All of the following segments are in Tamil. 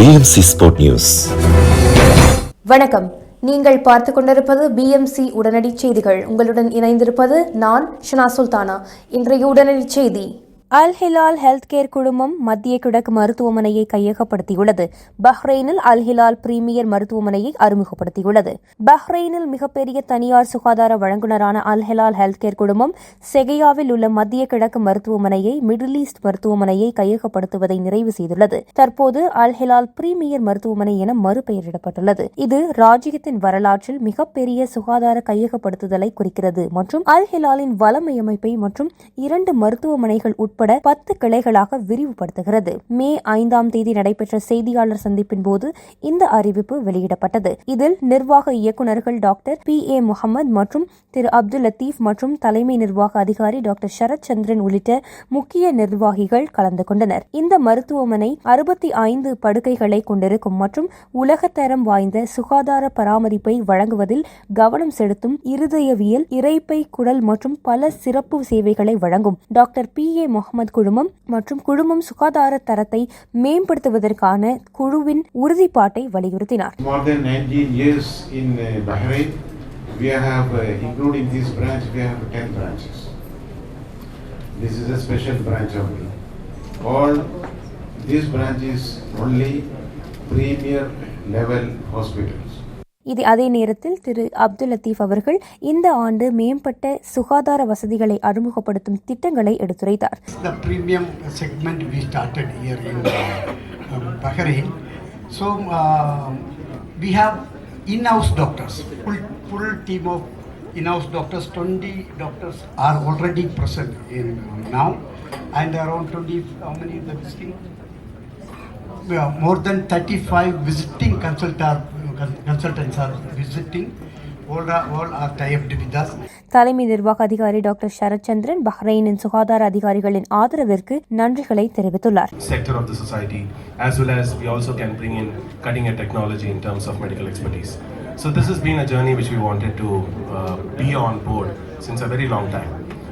பிஎம்சி ஸ்போர்ட் நியூஸ் வணக்கம். நீங்கள் பார்த்து கொண்டிருப்பது பிஎம்சி உடனடி செய்திகள். உங்களுடன் இணைந்திருப்பது நான் ஷனா சுல்தானா. இன்றைய உடனடி செய்தி. அல் ஹிலால் ஹெல்த் கேர் குழுமம் மத்திய கிழக்கு மருத்துவமனையை கையகப்படுத்தியுள்ளது. பஹ்ரைனில் அல் ஹிலால் பிரீமியர் மருத்துவமனையை அறிமுகப்படுத்தியுள்ளது. பஹ்ரைனில் மிகப்பெரிய தனியார் சுகாதார வழங்குனரான அல் ஹிலால் ஹெல்த் கேர் குழுமம் செகையாவில் உள்ள மத்திய கிழக்கு மருத்துவமனையை மிடில் ஈஸ்ட் மருத்துவமனையை கையகப்படுத்துவதை நிறைவு செய்துள்ளது. தற்போது அல் ஹிலால் பிரீமியர் மருத்துவமனை என மறுபெயரிடப்பட்டுள்ளது. இது ராஜ்யத்தின் வரலாற்றில் மிகப்பெரிய சுகாதார கையகப்படுத்துதலை குறிக்கிறது மற்றும் அல் ஹிலாலின் வளமையமைப்பை மற்றும் இரண்டு மருத்துவமனைகள் உட்பட பத்து கிளைகளாக விரிவுபடுத்துகிறது. மே ஐந்தாம் தேதி நடைபெற்ற செய்தியாளர் சந்திப்பின் போது இந்த அறிவிப்பு வெளியிடப்பட்டது. இதில் நிர்வாக இயக்குநர்கள் டாக்டர் பி. ஏ. முகமது மற்றும் திரு. அப்துல் லத்தீப் மற்றும் தலைமை நிர்வாக அதிகாரி டாக்டர் சரத் சந்திரன் உள்ளிட்ட முக்கிய நிர்வாகிகள் கலந்து கொண்டனர். இந்த மருத்துவமனை அறுபத்தி ஐந்து படுக்கைகளை கொண்டிருக்கும் மற்றும் உலகத்தரம் வாய்ந்த சுகாதார பராமரிப்பை வழங்குவதில் கவனம் செலுத்தும் இருதயவியல் இறைப்பை குடல் மற்றும் பல சிறப்பு சேவைகளை வழங்கும் doctor P. A. Mohammed Ahmed குழுமம் மற்றும் குழுமம் சுகாதார தரத்தை மேம்படுத்துவதற்கான குழுவின் உறுதிப்பாட்டை வலியுறுத்தினார் we have, uh, including this branch, we have 10 branches. This is a special branch only. All these branches only premier level hospitals. இது அதே நேரத்தில் திரு அப்துல் லத்தீப் அவர்கள் இந்த ஆண்டு மேம்பட்ட சுகாதார வசதிகளை அறிமுகப்படுத்தும் திட்டங்களை எடுத்துரைத்தார் So uh, we have in-house doctors, full, full team of in-house doctors. 20 doctors are already present in now, and around 20. How many the visiting? Yeah, more than 35 visiting consultant, consultants are visiting. All are, all are tied with us. தலைமை நிர்வாக அதிகாரி டாக்டர் சரத் சந்திரன் பஹ்ரைனின் சுகாதார அதிகாரிகளின் ஆதரவிற்கு நன்றிகளை தெரிவித்துள்ளார் sector of the society, as well as we also can bring in cutting edge technology in terms of medical expertise. So this has been a journey which we wanted to uh, be on board since a very long time.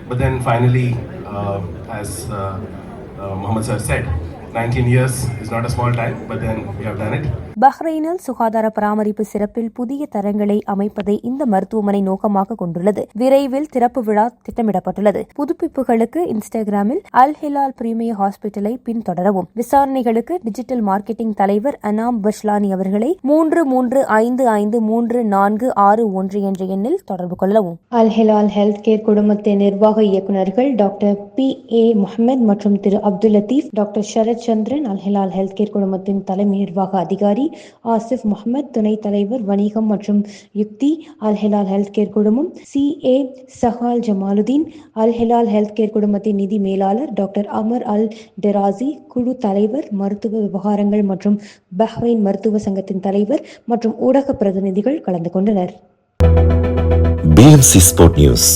But then finally, uh, as uh, uh, Muhammad sir said, 19 years is not a small time, but then we have done it. பஹ்ரைனில் சுகாதார பராமரிப்பு சிறப்பில் புதிய தரங்களை அமைப்பதை இந்த மருத்துவமனை நோக்கமாக கொண்டுள்ளது. விரைவில் திறப்பு விழா திட்டமிடப்பட்டுள்ளது. புதுப்பிப்புகளுக்கு இன்ஸ்டாகிராமில் அல் ஹிலால் பிரீமியர் ஹாஸ்பிட்டலை பின்தொடரவும். விசாரணைகளுக்கு டிஜிட்டல் மார்க்கெட்டிங் தலைவர் அனாம் பஷ்லானி அவர்களை மூன்று மூன்று ஐந்து ஐந்து மூன்று நான்கு ஆறு ஒன்று என்ற எண்ணில் தொடர்பு கொள்ளவும். அல் ஹிலால் ஹெல்த் கேர் குடும்பத்தின் நிர்வாக இயக்குநர்கள் டாக்டர் பி ஏ முகமது மற்றும் திரு Abdul Latheef doctor Sarath Chandran Al Hilal health care குடும்பத்தின் தலைமை நிர்வாக அதிகாரி ஆசிப் முகமது துணைத் தலைவர் வணிகம் மற்றும் யுக்தி அல் ஹிலால் ஹெல்த் கேர் குழுமம் C. A. Sahal Jamaluddin Al Hilal health care குடும்பத்தின் நிதி மேலாளர் டாக்டர் அமர் அல் டெராசி குழு தலைவர் மருத்துவ விவகாரங்கள் மற்றும் பஹ்ரைன் மருத்துவ சங்கத்தின் தலைவர் மற்றும் ஊடக பிரதிநிதிகள் கலந்து கொண்டனர். BMC sport news